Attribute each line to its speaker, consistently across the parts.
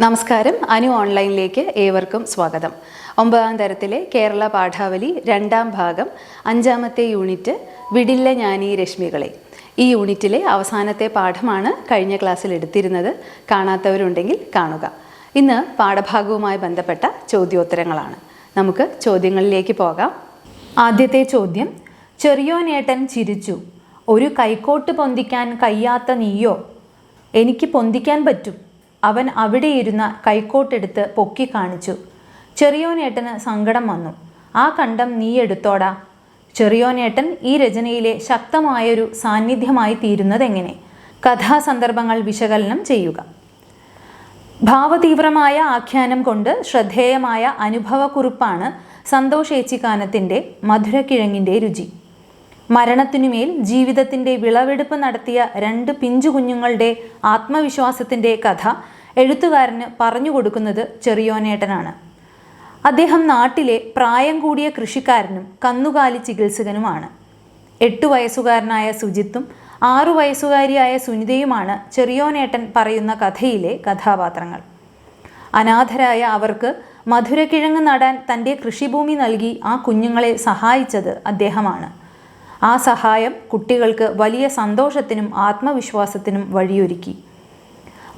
Speaker 1: നമസ്കാരം. അനു ഓൺലൈനിലേക്ക് ഏവർക്കും സ്വാഗതം. ഒമ്പതാം തരത്തിലെ കേരള പാഠാവലി രണ്ടാം ഭാഗം അഞ്ചാമത്തെ യൂണിറ്റ് വിടില്ല ഞാനീ രശ്മികളെ. ഈ യൂണിറ്റിലെ അവസാനത്തെ പാഠമാണ് കഴിഞ്ഞ ക്ലാസ്സിൽ എടുത്തിരുന്നത്. കാണാത്തവരുണ്ടെങ്കിൽ കാണുക. ഇന്ന് പാഠഭാഗവുമായി ബന്ധപ്പെട്ട ചോദ്യോത്തരങ്ങളാണ്. നമുക്ക് ചോദ്യങ്ങളിലേക്ക് പോകാം. ആദ്യത്തെ ചോദ്യം ചെറിയോനേട്ടൻ ചിരിച്ചു? ഒരു കൈക്കോട്ട് പൊന്തിക്കാൻ കഴിയാത്ത നീയോ? എനിക്ക് പൊന്തിക്കാൻ പറ്റും. അവൻ അവിടെ ഇരുന്ന കൈക്കോട്ടെടുത്ത് പൊക്കി കാണിച്ചു. ചെറിയോനേട്ടന് സങ്കടം വന്നു. ആ കണ്ടം നീ എടുത്തോടാ. ചെറിയോനേട്ടൻ ഈ രചനയിലെ ശക്തമായൊരു സാന്നിധ്യമായി തീരുന്നതെങ്ങനെ? കഥാസന്ദർഭങ്ങൾ വിശകലനം ചെയ്യുക. ഭാവതീവ്രമായ ആഖ്യാനം കൊണ്ട് ശ്രദ്ധേയമായ അനുഭവക്കുറിപ്പാണ് സന്തോഷ് ഏച്ചിക്കാനത്തിന്റെ മധുരക്കിഴങ്ങിന്റെ രുചി. മരണത്തിനുമേൽ ജീവിതത്തിന്റെ വിളവെടുപ്പ് നടത്തിയ രണ്ട് പിഞ്ചു കുഞ്ഞുങ്ങളുടെ ആത്മവിശ്വാസത്തിന്റെ കഥ എഴുത്തുകാരന് പറഞ്ഞു കൊടുക്കുന്നത് ചെറിയോനേട്ടനാണ്. അദ്ദേഹം നാട്ടിലെ പ്രായം കൂടിയ കൃഷിക്കാരനും കന്നുകാലി ചികിത്സകനുമാണ്. എട്ടു വയസ്സുകാരനായ സുജിത്തും ആറു വയസ്സുകാരിയായ സുനിതയുമാണ് ചെറിയോനേട്ടൻ പറയുന്ന കഥയിലെ കഥാപാത്രങ്ങൾ. അനാഥരായ അവർക്ക് മധുരക്കിഴങ്ങ് നടാൻ തന്റെ കൃഷിഭൂമി നൽകി ആ കുഞ്ഞുങ്ങളെ സഹായിച്ചത് അദ്ദേഹമാണ്. ആ സഹായം കുട്ടികൾക്ക് വലിയ സന്തോഷത്തിനും ആത്മവിശ്വാസത്തിനും വഴിയൊരുക്കി.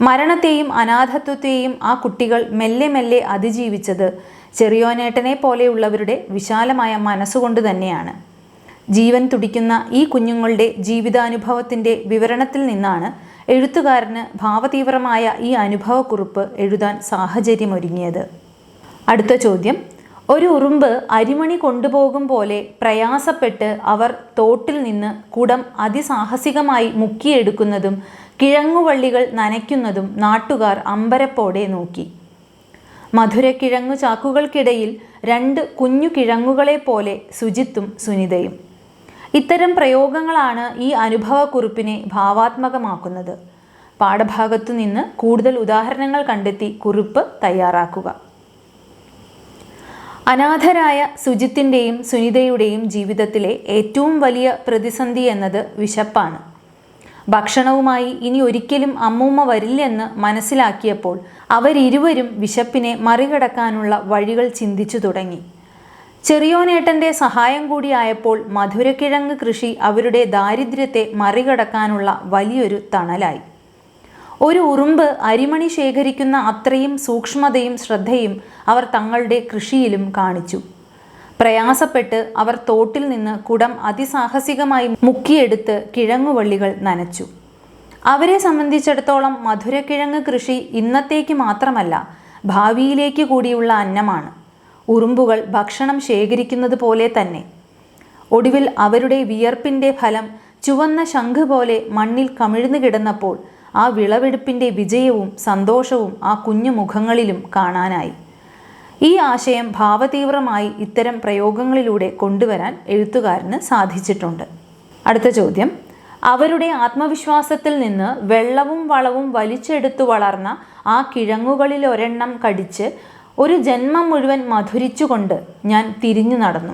Speaker 1: മരണത്തെയും അനാഥത്വത്തെയും ആ കുട്ടികൾ മെല്ലെ മെല്ലെ അതിജീവിച്ചത് ചെറിയോനേട്ടനെ പോലെയുള്ളവരുടെ വിശാലമായ മനസ്സുകൊണ്ട് തന്നെയാണ്. ജീവൻ തുടിക്കുന്ന ഈ കുഞ്ഞുങ്ങളുടെ ജീവിതാനുഭവത്തിന്റെ വിവരണത്തിൽ നിന്നാണ് എഴുത്തുകാരന് ഭാവതീവ്രമായ ഈ അനുഭവക്കുറിപ്പ് എഴുതാൻ സാഹചര്യമൊരുങ്ങിയത്. അടുത്ത ചോദ്യം ഒരു ഉറുമ്പ് അരിമണി കൊണ്ടുപോകും പോലെ പ്രയാസപ്പെട്ട് അവർ തോട്ടിൽ നിന്ന് കുടം അതിസാഹസികമായി മുക്കിയെടുക്കുന്നതും കിഴങ്ങുവള്ളികൾ നനയ്ക്കുന്നതും നാട്ടുകാർ അമ്പരപ്പോടെ നോക്കി. മധുരക്കിഴങ്ങു ചാക്കുകൾക്കിടയിൽ രണ്ട് കുഞ്ഞു കിഴങ്ങുകളെ പോലെ സുജിത്തും സുനിതയും. ഇത്തരം പ്രയോഗങ്ങളാണ് ഈ അനുഭവക്കുറിപ്പിനെ ഭാവാത്മകമാക്കുന്നത്. പാഠഭാഗത്തു നിന്ന് കൂടുതൽ ഉദാഹരണങ്ങൾ കണ്ടെത്തി കുറിപ്പ് തയ്യാറാക്കുക. അനാഥരായ സുജിത്തിന്റെയും സുനിതയുടെയും ജീവിതത്തിലെ ഏറ്റവും വലിയ പ്രതിസന്ധി എന്നത് വിശപ്പാണ്. ഭക്ഷണവുമായി ഇനി ഒരിക്കലും അമ്മൂമ്മ വരില്ലെന്ന് മനസ്സിലാക്കിയപ്പോൾ അവരിരുവരും വിശപ്പിനെ മറികടക്കാനുള്ള വഴികൾ ചിന്തിച്ചു തുടങ്ങി. ചെറിയോനേട്ടന്റെ സഹായം കൂടിയായപ്പോൾ മധുരക്കിഴങ്ങ് കൃഷി അവരുടെ ദാരിദ്ര്യത്തെ മറികടക്കാനുള്ള വലിയൊരു തണലായി. ഒരു ഉറുമ്പ് അരിമണി ശേഖരിക്കുന്ന അത്രയും സൂക്ഷ്മതയും ശ്രദ്ധയും അവർ തങ്ങളുടെ കൃഷിയിലും കാണിച്ചു. പ്രയാസപ്പെട്ട് അവർ തോട്ടിൽ നിന്ന് കുടം അതിസാഹസികമായി മുക്കിയെടുത്ത് കിഴങ്ങുവള്ളികൾ നനച്ചു. അവരെ സംബന്ധിച്ചിടത്തോളം മധുരക്കിഴങ്ങ് കൃഷി ഇന്നത്തേക്ക് മാത്രമല്ല ഭാവിയിലേക്ക് കൂടിയുള്ള അന്നമാണ്. ഉറുമ്പുകൾ ഭക്ഷണം ശേഖരിക്കുന്നത് പോലെ തന്നെ. ഒടുവിൽ അവരുടെ വിയർപ്പിന്റെ ഫലം ചുവന്ന ശംഖ് പോലെ മണ്ണിൽ കമിഴ്ന്നു കിടന്നപ്പോൾ ആ വിളവെടുപ്പിന്റെ വിജയവും സന്തോഷവും ആ കുഞ്ഞു മുഖങ്ങളിലും കാണാനായി. ഈ ആശയം ഭാവതീവ്രമായി ഇത്തരം പ്രയോഗങ്ങളിലൂടെ കൊണ്ടുവരാൻ എഴുത്തുകാരന് സാധിച്ചിട്ടുണ്ട്. അടുത്ത ചോദ്യം. അവരുടെ ആത്മവിശ്വാസത്തിൽ നിന്ന് വെള്ളവും വളവും വലിച്ചെടുത്തു വളർന്ന ആ കിഴങ്ങുകളിൽ ഒരെണ്ണം കടിച്ച് ഒരു ജന്മം മുഴുവൻ മധുരിച്ചുകൊണ്ട് ഞാൻ തിരിഞ്ഞു നടന്നു.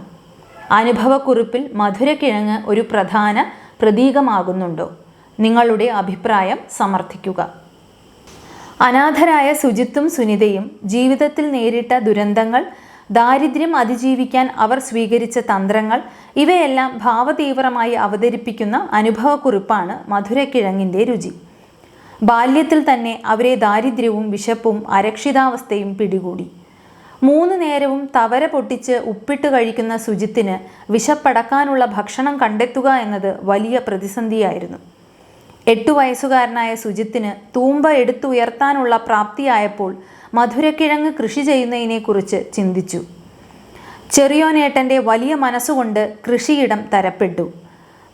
Speaker 1: അനുഭവക്കുറിപ്പിൽ മധുരക്കിഴങ്ങ് ഒരു പ്രധാന പ്രതീകമാകുന്നുണ്ടോ? നിങ്ങളുടെ അഭിപ്രായം സമർത്ഥിക്കുക. അനാഥരായ സുജിത്തും സുനിതയും ജീവിതത്തിൽ നേരിട്ട ദുരന്തങ്ങൾ ദാരിദ്ര്യം അതിജീവിക്കാൻ അവർ സ്വീകരിച്ച തന്ത്രങ്ങൾ ഇവയെല്ലാം ഭാവതീവ്രമായി അവതരിപ്പിക്കുന്ന അനുഭവക്കുറിപ്പാണ് മധുരക്കിഴങ്ങിന്റെ രുചി. ബാല്യത്തിൽ തന്നെ അവരെ ദാരിദ്ര്യവും വിശപ്പും അരക്ഷിതാവസ്ഥയും പിടികൂടി. മൂന്ന് നേരവും തവര പൊട്ടിച്ച് ഉപ്പിട്ട് കഴിക്കുന്ന സുജിത്തിന് വിശപ്പടക്കാനുള്ള ഭക്ഷണം കണ്ടെത്തുക എന്നത് വലിയ പ്രതിസന്ധിയായിരുന്നു. എട്ടു വയസ്സുകാരനായ സുജിത്തിന് തൂമ്പ എടുത്തുയർത്താനുള്ള പ്രാപ്തിയായപ്പോൾ മധുരക്കിഴങ്ങ് കൃഷി ചെയ്യുന്നതിനെക്കുറിച്ച് ചിന്തിച്ചു. ചെറിയോനേട്ടന്റെ വലിയ മനസ്സുകൊണ്ട് കൃഷിയിടം തരപ്പെട്ടു.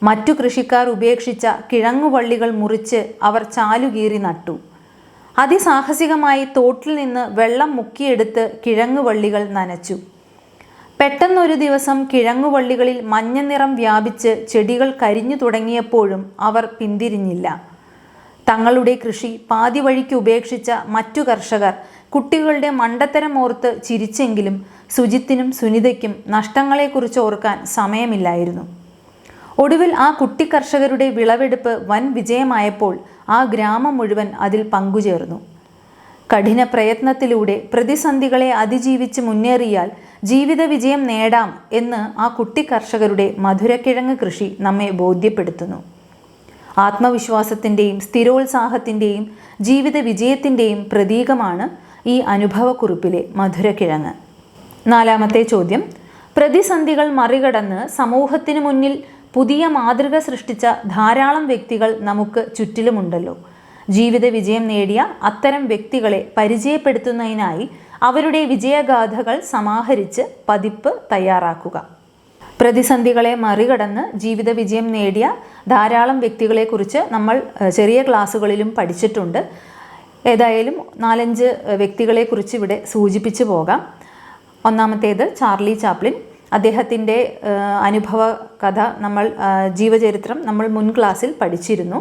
Speaker 1: മറ്റു കൃഷിക്കാർ ഉപേക്ഷിച്ച കിഴങ്ങുവള്ളികൾ മുറിച്ച് അവർ ചാലുകീറി നട്ടു. അതിസാഹസികമായി തോട്ടിൽ നിന്ന് വെള്ളം മുക്കിയെടുത്ത് കിഴങ്ങുവള്ളികൾ നനച്ചു. പെട്ടെന്നൊരു ദിവസം കിഴങ്ങുവള്ളികളിൽ മഞ്ഞ നിറം വ്യാപിച്ച് ചെടികൾ കരിഞ്ഞു തുടങ്ങിയപ്പോഴും അവർ പിന്തിരിഞ്ഞില്ല. തങ്ങളുടെ കൃഷി പാതി വഴിക്ക് ഉപേക്ഷിച്ച മറ്റു കർഷകർ കുട്ടികളുടെ മണ്ടത്തരം ഓർത്ത് ചിരിച്ചെങ്കിലും സുജിത്തിനും സുനിതയ്ക്കും നഷ്ടങ്ങളെക്കുറിച്ച് ഓർക്കാൻ സമയമില്ലായിരുന്നു. ഒടുവിൽ ആ കുട്ടി കർഷകരുടെ വിളവെടുപ്പ് വൻ വിജയമായപ്പോൾ ആ ഗ്രാമം മുഴുവൻ അതിൽ പങ്കുചേർന്നു. കഠിന പ്രയത്നത്തിലൂടെ പ്രതിസന്ധികളെ അതിജീവിച്ച് മുന്നേറിയാൽ ജീവിത വിജയം നേടാം എന്ന് ആ കുട്ടി കർഷകരുടെ മധുരക്കിഴങ്ങ് കൃഷി നമ്മെ ബോധ്യപ്പെടുത്തുന്നു. ആത്മവിശ്വാസത്തിന്റെയും സ്ഥിരോത്സാഹത്തിന്റെയും ജീവിത വിജയത്തിന്റെയും പ്രതീകമാണ് ഈ അനുഭവക്കുറിപ്പിലെ മധുരക്കിഴങ്ങ്. നാലാമത്തെ ചോദ്യം. പ്രതിസന്ധികൾ മറികടന്ന് സമൂഹത്തിന് മുന്നിൽ പുതിയ മാതൃക സൃഷ്ടിച്ച ധാരാളം വ്യക്തികൾ നമുക്ക് ചുറ്റിലുമുണ്ടല്ലോ. ജീവിത വിജയം നേടിയ അത്തരം വ്യക്തികളെ പരിചയപ്പെടുത്തുന്നതിനായി അവരുടെ വിജയഗാഥകൾ സമാഹരിച്ച് പതിപ്പ് തയ്യാറാക്കുക. പ്രതിസന്ധികളെ മറികടന്ന് ജീവിത വിജയം നേടിയ ധാരാളം വ്യക്തികളെക്കുറിച്ച് നമ്മൾ ചെറിയ ക്ലാസ്സുകളിലും പഠിച്ചിട്ടുണ്ട്. ഏതായാലും നാലഞ്ച് വ്യക്തികളെക്കുറിച്ച് ഇവിടെ സൂചിപ്പിച്ചു പോകാം. ഒന്നാമത്തേത് ചാർലി ചാപ്ലിൻ. അദ്ദേഹത്തിന്റെ അനുഭവ കഥ നമ്മൾ ജീവചരിത്രം നമ്മൾ മുൻ ക്ലാസ്സിൽ പഠിച്ചിരുന്നു.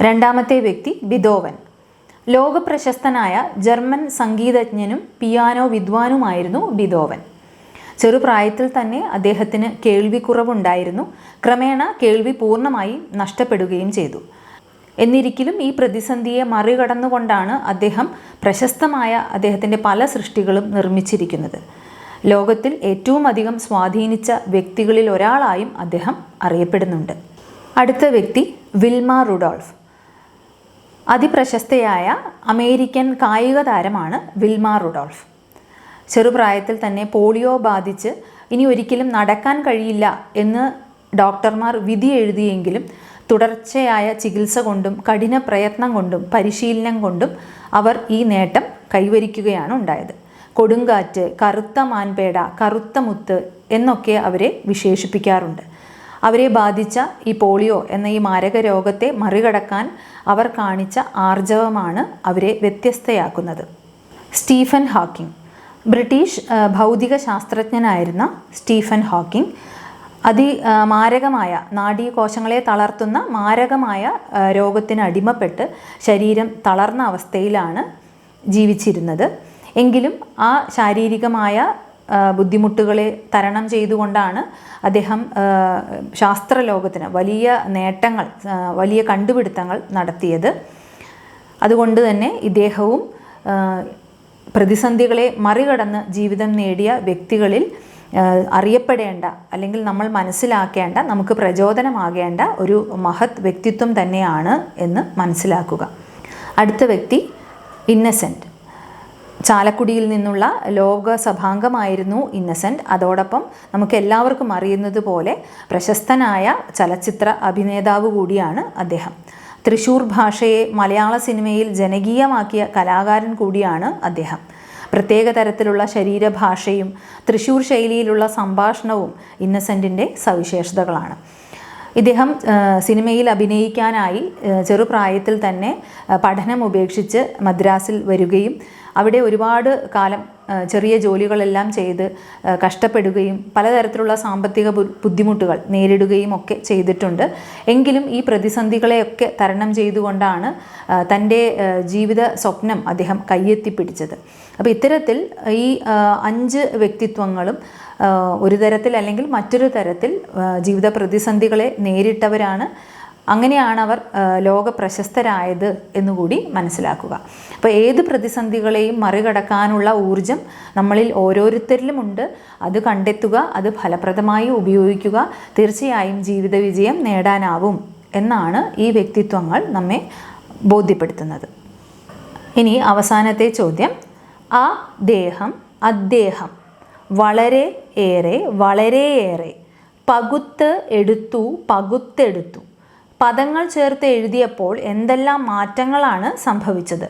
Speaker 1: രണ്ടാമത്തെ വ്യക്തി ബിദോവൻ. ലോകപ്രശസ്തനായ ജർമ്മൻ സംഗീതജ്ഞനും പിയാനോ വിദ്വാനുമായിരുന്നു ബിദോവൻ. ചെറുപ്രായത്തിൽ തന്നെ അദ്ദേഹത്തിന് കേൾവിക്കുറവുണ്ടായിരുന്നു. ക്രമേണ കേൾവി പൂർണമായി നഷ്ടപ്പെടുകയും ചെയ്തു. എന്നിരിക്കലും ഈ പ്രതിസന്ധിയെ മറികടന്നുകൊണ്ടാണ് അദ്ദേഹം പ്രശസ്തമായ അദ്ദേഹത്തിന്റെ പല സൃഷ്ടികളും നിർമ്മിച്ചിരിക്കുന്നത്. ലോകത്തിൽ ഏറ്റവും അധികം സ്വാധീനിച്ച വ്യക്തികളിൽ ഒരാളായും അദ്ദേഹം അറിയപ്പെടുന്നുണ്ട്. അടുത്ത വ്യക്തി വിൽമ റുഡോൾഫ്. അതിപ്രശസ്തയായ അമേരിക്കൻ കായിക താരമാണ് വിൽമ റുഡോൾഫ്. ചെറുപ്രായത്തിൽ തന്നെ പോളിയോ ബാധിച്ച് ഇനി ഒരിക്കലും നടക്കാൻ കഴിയില്ല എന്ന് ഡോക്ടർമാർ വിധി എഴുതിയെങ്കിലും തുടർച്ചയായ ചികിത്സ കൊണ്ടും കഠിന പ്രയത്നം കൊണ്ടും പരിശീലനം കൊണ്ടും അവർ ഈ നേട്ടം കൈവരിക്കുകയാണ് ഉണ്ടായത്. കൊടുങ്കാറ്റ് കറുത്ത മാൻപേട കറുത്ത മുത്ത് എന്നൊക്കെ അവരെ വിശേഷിപ്പിക്കാറുണ്ട്. അവരെ ബാധിച്ച ഈ പോളിയോ എന്ന ഈ മാരക രോഗത്തെ മറികടക്കാൻ അവർ കാണിച്ച ആർജവമാണ് അവരെ വ്യത്യസ്തയാക്കുന്നത്. Stephen Hawking. ബ്രിട്ടീഷ് ഭൗതിക ശാസ്ത്രജ്ഞനായിരുന്ന സ്റ്റീഫൻ ഹോക്കിംഗ് അതി മാരകമായ നാഡീകോശങ്ങളെ തളർത്തുന്ന മാരകമായ രോഗത്തിന് അടിമപ്പെട്ട് ശരീരം തളർന്ന അവസ്ഥയിലാണ് ജീവിച്ചിരുന്നത്. എങ്കിലും ആ ശാരീരികമായ ബുദ്ധിമുട്ടുകളെ തരണം ചെയ്തുകൊണ്ടാണ് അദ്ദേഹം ശാസ്ത്രലോകത്തിന് വലിയ നേട്ടങ്ങൾ വലിയ കണ്ടുപിടുത്തങ്ങൾ നടത്തിയത്. അതുകൊണ്ട് തന്നെ ഇദ്ദേഹവും പ്രതിസന്ധികളെ മറികടന്ന് ജീവിതം നേടിയ വ്യക്തികളിൽ അറിയപ്പെടേണ്ട അല്ലെങ്കിൽ നമ്മൾ മനസ്സിലാക്കേണ്ട നമുക്ക് പ്രചോദനമാകേണ്ട ഒരു മഹത് വ്യക്തിത്വം തന്നെയാണ് എന്ന് മനസ്സിലാക്കുക. അടുത്ത വ്യക്തി ഇന്നസെന്റ് ചാലക്കുടിയിൽ നിന്നുള്ള ലോകസഭാംഗമായിരുന്നു ഇന്നസെന്റ് അതോടൊപ്പം നമുക്ക് എല്ലാവർക്കും അറിയുന്നത് പോലെ പ്രശസ്തനായ ചലച്ചിത്ര അഭിനേതാവ് കൂടിയാണ് അദ്ദേഹം. തൃശൂർ ഭാഷയെ മലയാള സിനിമയിൽ ജനകീയമാക്കിയ കലാകാരൻ കൂടിയാണ് അദ്ദേഹം. പ്രത്യേക തരത്തിലുള്ള ശരീരഭാഷയും തൃശൂർ ശൈലിയിലുള്ള സംഭാഷണവും ഇന്നസെന്റിന്റെ സവിശേഷതകളാണ്. ഇദ്ദേഹം സിനിമയിൽ അഭിനയിക്കാനായി ചെറുപ്രായത്തിൽ തന്നെ പഠനം ഉപേക്ഷിച്ച് മദ്രാസിൽ വരികയും അവിടെ ഒരുപാട് കാലം ചെറിയ ജോലികളെല്ലാം ചെയ്ത് കഷ്ടപ്പെടുകയും പലതരത്തിലുള്ള സാമ്പത്തിക ബുദ്ധിമുട്ടുകൾ നേരിടുകയും ഒക്കെ ചെയ്തിട്ടുണ്ട്. എങ്കിലും ഈ പ്രതിസന്ധികളെയൊക്കെ തരണം ചെയ്തുകൊണ്ടാണ് തന്റെ ജീവിത സ്വപ്നം അദ്ദേഹം കയ്യെത്തിപ്പിടിച്ചത് അപ്പോൾ ഇത്തരത്തിൽ ഈ അഞ്ച് വ്യക്തിത്വങ്ങളും ഒരു തരത്തിൽ അല്ലെങ്കിൽ മറ്റൊരു തരത്തിൽ ജീവിത പ്രതിസന്ധികളെ നേരിട്ടവരാണ് അങ്ങനെയാണ് അവർ ലോക പ്രശസ്തരായത് എന്നുകൂടി മനസ്സിലാക്കുക. അപ്പോൾ ഏത് പ്രതിസന്ധികളെയും മറികടക്കാനുള്ള ഊർജം നമ്മളിൽ ഓരോരുത്തരിലുമുണ്ട്. അത് കണ്ടെത്തുക അത് ഫലപ്രദമായി ഉപയോഗിക്കുക തീർച്ചയായും ജീവിത വിജയം നേടാനാവും എന്നാണ് ഈ വ്യക്തിത്വങ്ങൾ നമ്മെ ബോധ്യപ്പെടുത്തുന്നത്. ഇനി അവസാനത്തെ ചോദ്യം. ആ ദേഹം അദ്ദേഹം വളരെ ഏറെ വളരെയേറെ പകുത്ത് എടുത്തു പകുത്തെടുത്തു. പദങ്ങൾ ചേർത്ത് എഴുതിയപ്പോൾ എന്തെല്ലാം മാറ്റങ്ങളാണ് സംഭവിച്ചത്?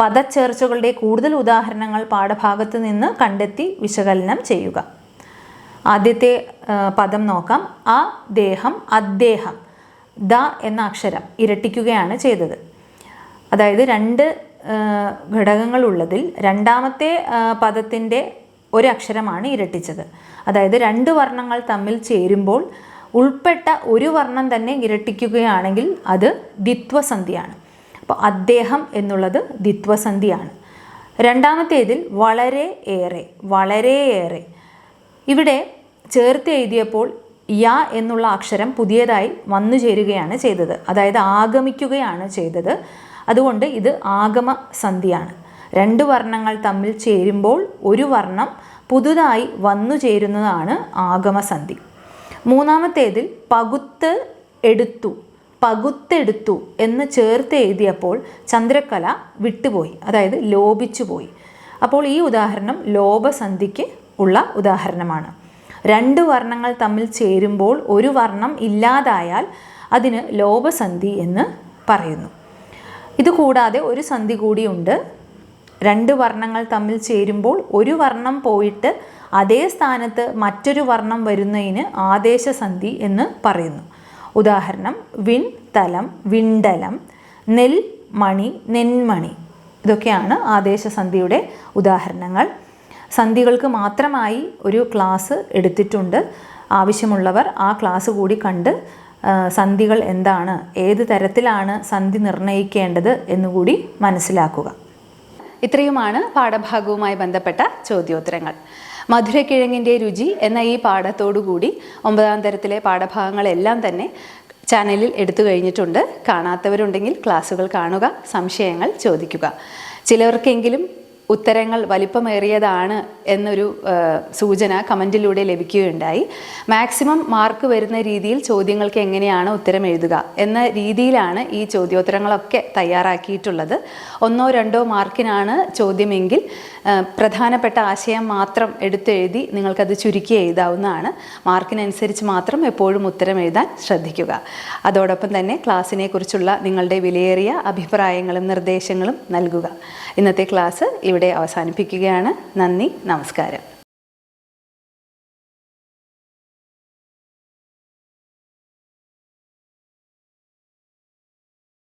Speaker 1: പദച്ചേർച്ചകളുടെ കൂടുതൽ ഉദാഹരണങ്ങൾ പാഠഭാഗത്ത് നിന്ന് കണ്ടെത്തി വിശകലനം ചെയ്യുക. ആദ്യത്തെ പദം നോക്കാം. അ ദേഹം അദ്ദേഹം ദ എന്ന അക്ഷരം ഇരട്ടിക്കുകയാണ് ചെയ്തത്. അതായത് രണ്ട് ഘടകങ്ങളുള്ളതിൽ രണ്ടാമത്തെ പദത്തിന്റെ ഒരു അക്ഷരമാണ് ഇരട്ടിച്ചത്. അതായത് രണ്ട് വർണങ്ങൾ തമ്മിൽ ചേരുമ്പോൾ ഉൾപ്പെട്ട ഒരു വർണം തന്നെ ഇരട്ടിക്കുകയാണെങ്കിൽ അത് ദ്വിത്വസന്ധിയാണ്. അപ്പോൾ അദ്ദേഹം എന്നുള്ളത് ദ്വിത്വസന്ധിയാണ്. രണ്ടാമത്തേതിൽ വളരെ ഏറെ വളരെയേറെ ഇവിടെ ചേർത്ത് എഴുതിയപ്പോൾ യ എന്നുള്ള അക്ഷരം പുതിയതായി വന്നു ചേരുകയാണ് ചെയ്തത്. അതായത് ആഗമിക്കുകയാണ് ചെയ്തത്. അതുകൊണ്ട് ഇത് ആഗമ സന്ധിയാണ്
Speaker 2: രണ്ട് വർണങ്ങൾ തമ്മിൽ ചേരുമ്പോൾ ഒരു വർണം പുതുതായി വന്നു ചേരുന്നതാണ് ആഗമസന്ധി. മൂന്നാമത്തേതിൽ പകുത്ത് എടുത്തു പകുത്തെടുത്തു എന്ന് ചേർത്ത് എഴുതിയപ്പോൾ ചന്ദ്രക്കല വിട്ടുപോയി അതായത് ലോപിച്ചു പോയി. അപ്പോൾ ഈ ഉദാഹരണം ലോപസന്ധിക്ക് ഉള്ള ഉദാഹരണമാണ്. രണ്ട് വർണങ്ങൾ തമ്മിൽ ചേരുമ്പോൾ ഒരു വർണം ഇല്ലാതായാൽ അതിന് ലോപസന്ധി എന്ന് പറയുന്നു. ഇതുകൂടാതെ ഒരു സന്ധി കൂടിയുണ്ട്. രണ്ട് വർണങ്ങൾ തമ്മിൽ ചേരുമ്പോൾ ഒരു വർണം പോയിട്ട് അതേ സ്ഥാനത്ത് മറ്റൊരു വർണം വരുന്നതിന് ആദേശസന്ധി എന്ന് പറയുന്നു. ഉദാഹരണം വിൺ തലം വിണ്ടലം നെൽ മണി നെന്മണി. ഇതൊക്കെയാണ് ആദേശസന്ധിയുടെ ഉദാഹരണങ്ങൾ. സന്ധികൾക്ക് മാത്രമായി ഒരു ക്ലാസ് എടുത്തിട്ടുണ്ട്. ആവശ്യമുള്ളവർ ആ ക്ലാസ് കൂടി കണ്ട് സന്ധികൾ എന്താണ് ഏത് തരത്തിലാണ് സന്ധി നിർണയിക്കേണ്ടത് എന്നുകൂടി മനസ്സിലാക്കുക.
Speaker 1: ഇത്രയുമാണ് പാഠഭാഗവുമായി ബന്ധപ്പെട്ട ചോദ്യോത്തരങ്ങൾ. മധുരക്കിഴങ്ങിന്റെ രുചി എന്ന ഈ പാഠത്തോടുകൂടി ഒമ്പതാം തരത്തിലെ പാഠഭാഗങ്ങളെല്ലാം തന്നെ ചാനലിൽ എടുത്തു കഴിഞ്ഞിട്ടുണ്ട്. കാണാത്തവരുണ്ടെങ്കിൽ ക്ലാസ്സുകൾ കാണുക സംശയങ്ങൾ ചോദിക്കുക. ചിലർക്കെങ്കിലും ഉത്തരങ്ങൾ വലിപ്പമേറിയതാണ് എന്നൊരു സൂചന കമന്റിലൂടെ ലഭിക്കുകയുണ്ടായി. മാക്സിമം മാർക്ക് വരുന്ന രീതിയിൽ ചോദ്യങ്ങൾക്ക് എങ്ങനെയാണ് ഉത്തരം എഴുതുക എന്ന രീതിയിലാണ് ഈ ചോദ്യോത്തരങ്ങളൊക്കെ തയ്യാറാക്കിയിട്ടുള്ളത്. ഒന്നോ രണ്ടോ മാർക്കിനാണ് ചോദ്യമെങ്കിൽ പ്രധാനപ്പെട്ട ആശയം മാത്രം എടുത്തെഴുതി നിങ്ങൾക്കത് ചുരുക്കി എഴുതാവുന്നതാണ്. മാർക്കിനനുസരിച്ച് മാത്രം എപ്പോഴും ഉത്തരം എഴുതാൻ ശ്രദ്ധിക്കുക. അതോടൊപ്പം തന്നെ ക്ലാസ്സിനെ കുറിച്ചുള്ള നിങ്ങളുടെ വിലയേറിയ അഭിപ്രായങ്ങളും നിർദ്ദേശങ്ങളും നൽകുക. ഇന്നത്തെ ക്ലാസ് ഇവിടെ അവസാനിപ്പിക്കുകയാണ്. നന്ദി നമസ്കാരം.